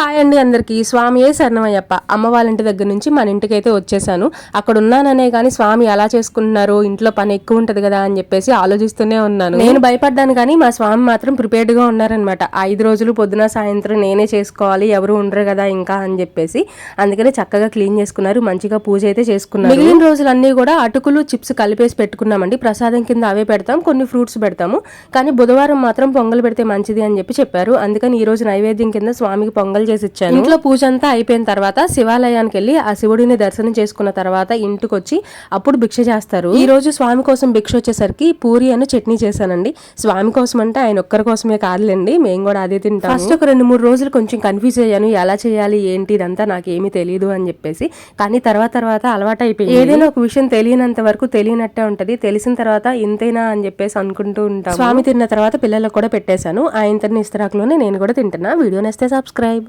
Hi అండి అందరికి. స్వామి ఏ శరణమయ్యప్ప. అమ్మ వాళ్ళ ఇంటి దగ్గర నుంచి మన ఇంటికి అయితే వచ్చేసాను. అక్కడ ఉన్నాననే కానీ స్వామి ఎలా చేసుకుంటున్నారు? ఇంట్లో పని ఎక్కువ ఉంటది కదా అని చెప్పేసి ఆలోచిస్తూనే ఉన్నాను. నేను భయపడ్డాను కానీ మా స్వామి మాత్రం ప్రిపేర్డ్గా ఉన్నారనమాట ఐదు రోజులు పొద్దున సాయంత్రం నేనే చేసుకోవాలి ఎవరు ఉండరు కదా ఇంకా అని చెప్పేసి. అందుకనే చక్కగా క్లీన్ చేసుకున్నారు మంచిగా పూజ అయితే చేసుకున్నారు. మిగిలిన రోజులన్నీ కూడా అటుకులు చిప్స్ కలిపేసి పెట్టుకున్నామండి. ప్రసాదం కింద అవే పెడతాం కొన్ని ఫ్రూట్స్ పెడతాము. కానీ బుధవారం మాత్రం పొంగల్ పెడితే మంచిది అని చెప్పి చెప్పారు. అందుకని ఈ రోజు నైవేద్యం కింద స్వామికి పొంగల్ చేసి ఇచ్చాను ఇంట్లో పూజ అంతా అయిపోయిన తర్వాత శివాలయానికి వెళ్ళి ఆ శివుడిని దర్శనం చేసుకున్న తర్వాత ఇంటికి వచ్చి అప్పుడు భిక్ష చేస్తారు. ఈ రోజు స్వామి కోసం భిక్ష వచ్చేసరికి పూరి అని చట్నీ చేశానండి. స్వామి కోసం అంటే ఆయన ఒక్కరి కోసమే కాదులేండి మేము కూడా అదే తింటాం ఫస్ట్ ఒక రెండు మూడు రోజులు కొంచెం కన్ఫ్యూజ్ అయ్యాను ఎలా చేయాలి ఏంటి ఇదంతా నాకు ఏమీ తెలియదు అని చెప్పేసి. కానీ తర్వాత తర్వాత అలవాటు అయిపోయింది ఏదైనా ఒక విషయం తెలియనంత వరకు తెలియనట్టే ఉంటది. తెలిసిన తర్వాత ఇంతేనా అని చెప్పేసి అనుకుంటూ ఉంటాం స్వామి తిన్న తర్వాత పిల్లలకు కూడా పెట్టేశాను. ఆయన తిన్న ఇస్తరాకులోనే నేను కూడా తింటున్నా. Video నేస్తే subscribe